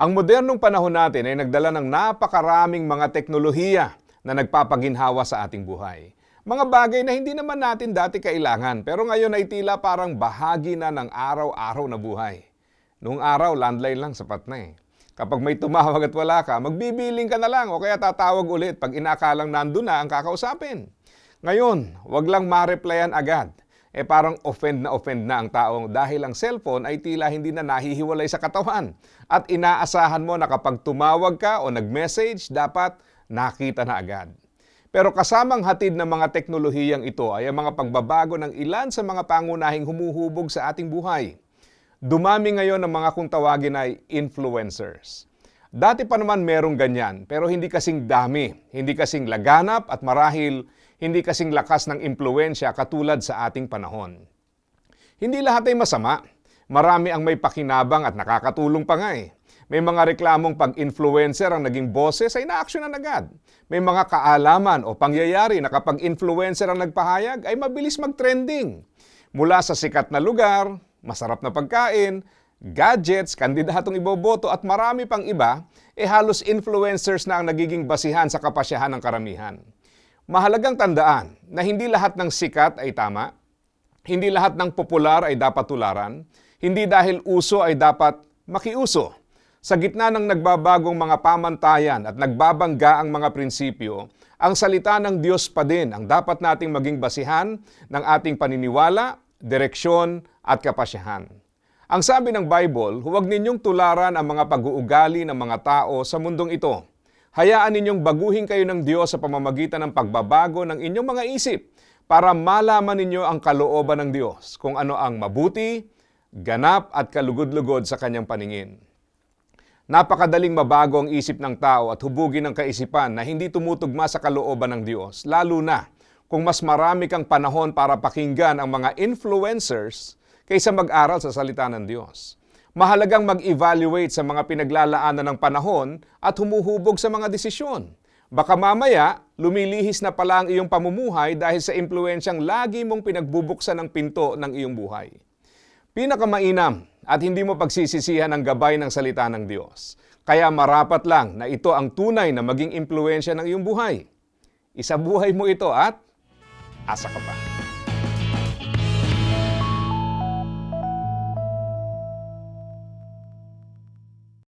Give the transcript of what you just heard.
Ang modernong panahon natin ay nagdala ng napakaraming mga teknolohiya na nagpapaginhawa sa ating buhay. Mga bagay na hindi naman natin dati kailangan pero ngayon ay tila parang bahagi na ng araw-araw na buhay. Noong araw, landline lang sapat na eh. Kapag may tumawag at wala ka, magbibiling ka na lang o kaya tatawag ulit pag inakalang nandun na ang kakausapin. Ngayon, wag lang ma-replyan agad. Eh parang offend na offend na ang taong dahil ang cellphone ay tila hindi na nahihiwalay sa katawan. At inaasahan mo na kapag tumawag ka o nag-message, dapat nakita na agad. Pero kasamang hatid ng mga teknolohiyang ito ay ang mga pagbabago ng ilan sa mga pangunahing humuhubog sa ating buhay. Dumami ngayon ang mga kung tawagin ay influencers. Dati pa naman merong ganyan, pero hindi kasing dami, hindi kasing laganap at marahil hindi kasing lakas ng impluensya katulad sa ating panahon. Hindi lahat ay masama. Marami ang may pakinabang at nakakatulong pa nga eh. May mga reklamong pag-influencer ang naging boses ay na-actionan agad. May mga kaalaman o pangyayari na kapag influencer ang nagpahayag ay mabilis mag-trending. Mula sa sikat na lugar, masarap na pagkain, gadgets, kandidatong iboboto at marami pang iba, eh halos influencers na ang nagiging basihan sa kapasyahan ng karamihan. Mahalagang tandaan na hindi lahat ng sikat ay tama, hindi lahat ng popular ay dapat tularan, hindi dahil uso ay dapat makiuso. Sa gitna ng nagbabagong mga pamantayan at nagbabangga ang mga prinsipyo, ang salita ng Diyos pa din ang dapat nating maging basihan ng ating paniniwala, direksyon at kapasyahan. Ang sabi ng Bible, huwag ninyong tularan ang mga pag-uugali ng mga tao sa mundong ito. Hayaan ninyong baguhin kayo ng Diyos sa pamamagitan ng pagbabago ng inyong mga isip para malaman ninyo ang kalooban ng Diyos, kung ano ang mabuti, ganap at kalugod-lugod sa kanyang paningin. Napakadaling mabago ang isip ng tao at hubugin ng kaisipan na hindi tumutugma sa kalooban ng Diyos, lalo na kung mas marami kang panahon para pakinggan ang mga influencers kaysa mag-aral sa salita ng Diyos. Mahalagang mag-evaluate sa mga pinaglalaanan ng panahon at humuhubog sa mga desisyon. Baka mamaya, lumilihis na pala ang iyong pamumuhay dahil sa impluensyang lagi mong pinagbubuksan ng pinto ng iyong buhay. Pinakamainam at hindi mo pagsisisihan ang gabay ng salita ng Diyos. Kaya marapat lang na ito ang tunay na maging impluensya ng iyong buhay. Isa buhay mo ito at asa ka pa.